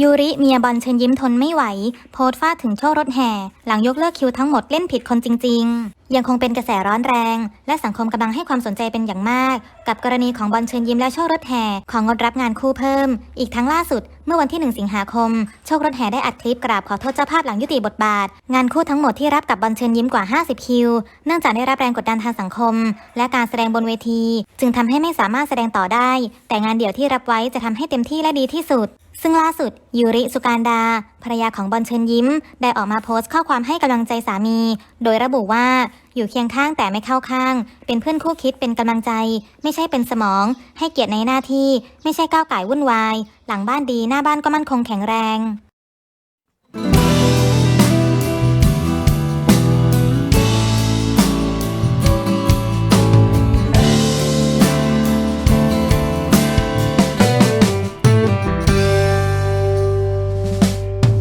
ยูริเมียบอลเชิญยิ้มทนไม่ไหว โพสต์ฟาดถึงโชครถแห่ หลังยกเลิกคิวทั้งหมดเล่นผิดคนจริง ๆ ยังคงเป็นกระแสร้อนแรง และสังคมกำลังให้ความสนใจเป็นอย่างมาก กับกรณีของบอลเชิญยิ้มและโชครถแห่ ของงดรับงานคู่เพิ่ม อีกทั้งล่าสุด เมื่อวันที่ 1 สิงหาคม โชครถแห่ได้อัดคลิปกราบขอโทษเจ้าภาพหลังยุติบทบาท งานคู่ทั้งหมดที่รับกับบอลเชิญยิ้มกว่า 50 คิว เนื่องจากได้รับแรงกดดันทางสังคม และการแสดงบนเวที จึงทำให้ไม่สามารถแสดงต่อได้ แต่งานเดี่ยวที่รับไว้จะทำให้เต็มที่และดีที่สุด ซึ่งล่าสุดยูริสุการดาภรรยาของบอลเชิญยิ้ม ได้ออกมาโพสต์ข้อความให้กำลังใจสามี โดยระบุว่าอยู่เคียงข้างแต่ไม่เข้าข้าง เป็นเพื่อนคู่คิดเป็นกำลังใจ ไม่ใช่เป็นสมอง ให้เกียรติในหน้าที่ ไม่ใช่ก้าวไก่วุ่นวาย หลังบ้านดีหน้าบ้านก็มั่นคงแข็งแรง